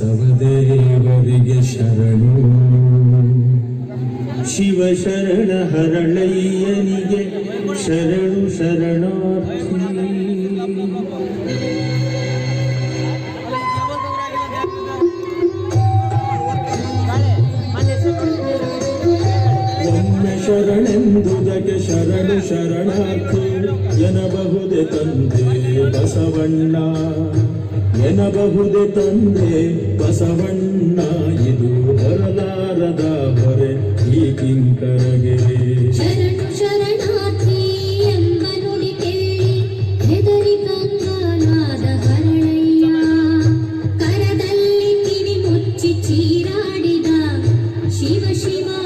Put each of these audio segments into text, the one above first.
ಬಸವದೇವರಿಗೆ ಶರಣು. ಶಿವ ಶರಣ ಹರಳಯ್ಯನಿಗೆ ಶರಣು ಶರಣಾರ್ಥಿ. ಶರಣೆಂದುದಕ್ಕೆ ಶರಣು ಶರಣಾರ್ಥಿ ಜನಬಹುದೇ ತಂದೆ ಬಸವಣ್ಣ. ಎನಬಹುದೆ ತಂದೆ ಬಸವಣ್ಣ ಇದು ಬರಲಾರದ ಹೊರೆ ಈ ಕಿಂಕರಗೆ. ಶಿವ ಶರಣಾರ್ಥಿ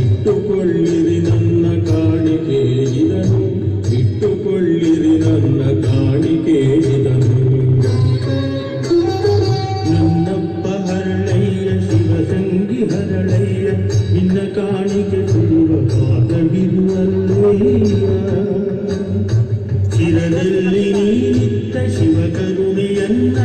ಇಟ್ಟುಕೊಳ್ಳಿರಿ ನನ್ನ ಕಾಣಿಕೆ ಇದನು ಇಟ್ಟುಕೊಳ್ಳಿರಿ ನನ್ನ ಕಾಣಿಕೆ ಶಿವಸಂಗಿ ಕಾಣಿಕೆ ಚಿರದಲ್ಲಿ ನೀನಿತ್ತ ಶಿವ ಕರುಣೆಯನ್ನ